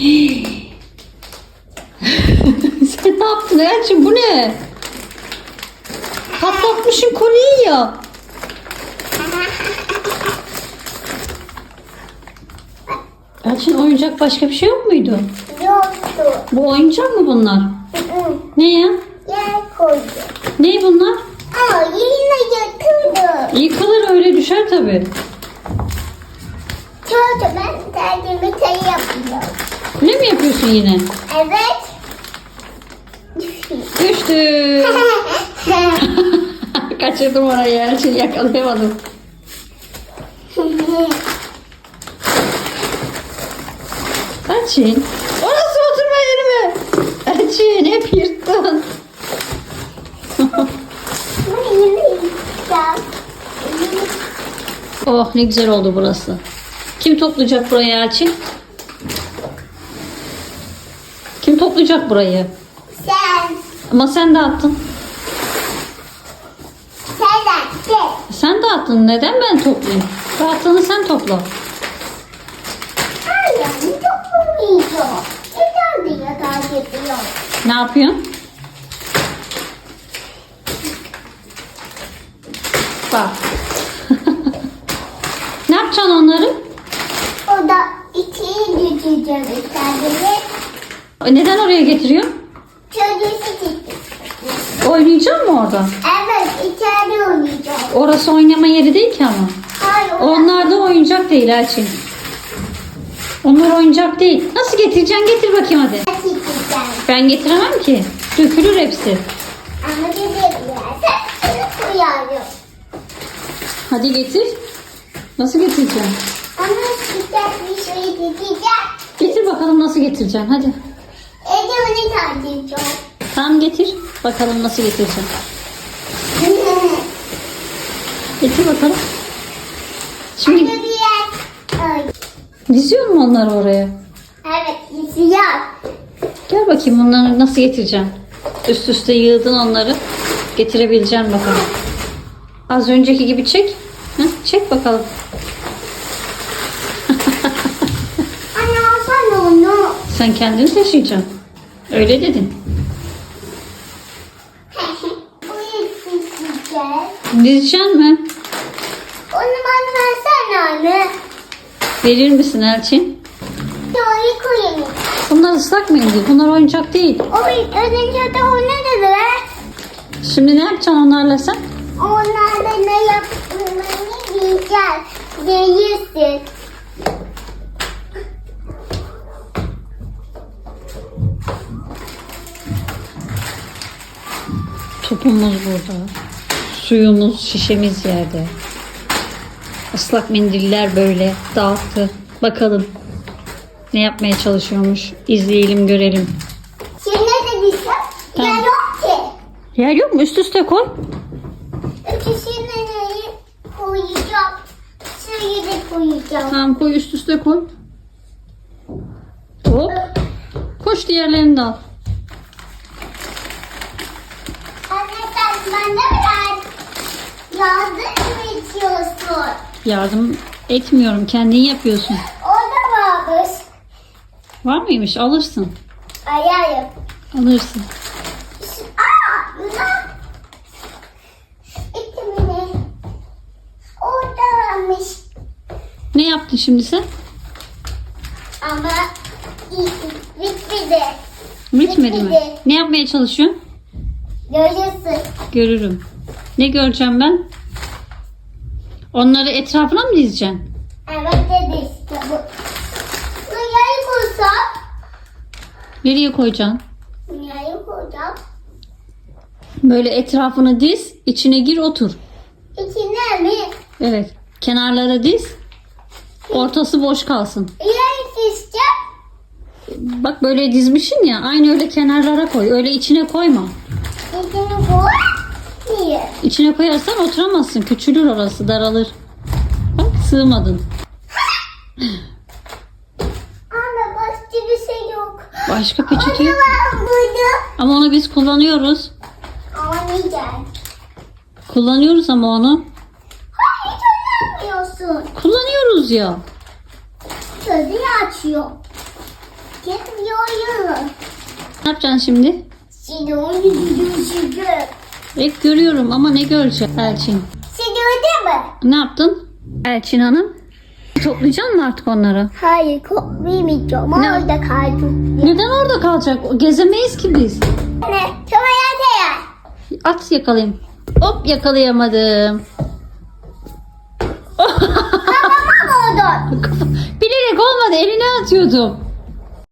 Sen ne yaptın Elçin bu ne? Patlatmışsın kolyeyi ya. Elçin oyuncak başka bir şey yok muydu? Yoktu. Bu oyuncak mı bunlar? Ne ya? Yer koydu. Ne bunlar? Aa yine yatırdı. Yıkılır öyle düşer tabi. Çocuğum ben tercihimi şey yapıyorum. Ne mi yapıyorsun yine? Evet. Düştü. Kaçırdım orayı Elçin yakalayamadım. Elçin. Orası oturma yeri mi? Elçin hep yırttın. Oh ne güzel oldu burası. Kim toplayacak burayı Elçin? Kim toplayacak burayı? Sen. Ama sen dağıttın. Sen de. Sen dağıttın. Neden ben toplayayım? Dağıttığını sen topla. Hayır. Toplamayacağım. Diye takip ediyorum. Ne yapıyorsun? Bak. ne yapacaksın onları? O da içeri götüreceğim kendimi. Neden oraya getiriyorsun? Çocuğu gitti. Oynayacak mı orada? Evet içeride oynayacağım. Orası oynama yeri değil ki ama. Hayır. Onlar da oyuncak değil Elçin. Onlar oyuncak değil. Nasıl getireceksin? Getir bakayım hadi. Ben getiremem ki. Dökülür hepsi. Ama gidebilirsen seni koyarım. Hadi getir. Nasıl getireceksin? Ama güzel bir şey gideceğim. Getir bakalım nasıl getireceksin. Hadi. Tartışacağım. Tamam getir. Bakalım nasıl getireceksin. Getir bakalım. Şimdi diziyor mu onları oraya? Evet siyah. Gel bakayım bunları nasıl getireceğim. Üst üste yığdın onları. Getirebileceğim bakalım. Az önceki gibi çek. Hı? Çek bakalım. Anne alsana onu. Sen kendini taşıyacaksın. Öyle dedin. Dizeceksin mi? Onu bana versene anne. Verir misin Elçin? Doğru koyayım. Bunlar ıslak mendil. Bunlar oyuncak değil. O önce de o ne dedi? Şimdi ne yapacaksın onlarla sen? Onlarda ne yaptığını diyeceğiz. Değilsin. Topumuz burada. Suyumuz, şişemiz yerde. Islak mendiller böyle dağıttı. Bakalım ne yapmaya çalışıyormuş. İzleyelim görelim. Şimdi ne diyeceğim? Tamam. Ya yok ki. Yer yok mu? Üst üste koy. Ötesine neyi koyacağım? Suyu da koyacağım. Tamam koy üst üste koy. Hop. Koş diğerlerini de al. Anne sen bana ver. Yardım mı içiyorsun? Yardım etmiyorum. Kendin yapıyorsun. Orada varmış. Var mıymış? Alırsın. Ayağım. Alırsın. Aa, buna. İtti beni. Orada varmış. Ne yaptın şimdi sen? Ama bitmedi. Bitmedi mi? Ne yapmaya çalışıyorsun? Görüyorsun. Görürüm. Ne göreceğim ben? Onları etrafına mı dizeceksin? Evet dedi işte bu. Buraya koysam. Nereye koyacaksın? Buraya koyacağım. Böyle etrafını diz, içine gir otur. İçine mi? Evet. Kenarlara diz. Ortası boş kalsın. İsteyeceğim. Bak böyle dizmişsin ya. Aynı öyle kenarlara koy. Öyle içine koyma. İçine koy. Niye? İçine koyarsan oturamazsın. Küçülür orası, daralır. Bak sığmadın. Anne başka bir şey yok. Başka peçete yok. Ama onu biz kullanıyoruz. Oynayacağım. Kullanıyoruz ama onu. Hayır oynamıyorsun. Kullanıyoruz ya. Sözü açıyor. Ne yapacaksın şimdi? Şimdi onu düşüreceğim. Evet görüyorum ama ne göreceğim Elçin? Şimdi öyle mi? Ne yaptın? Elçin Hanım. Toplayacak mı artık onları? Hayır kopmayacağım. Ne? Orada kaldım. Neden orada kalacak? Gezemeyiz ki biz. Ne? Çabaya değer. At yakalayayım. Hop yakalayamadım. Babam oldu. Bilerek olmadı eline atıyordum.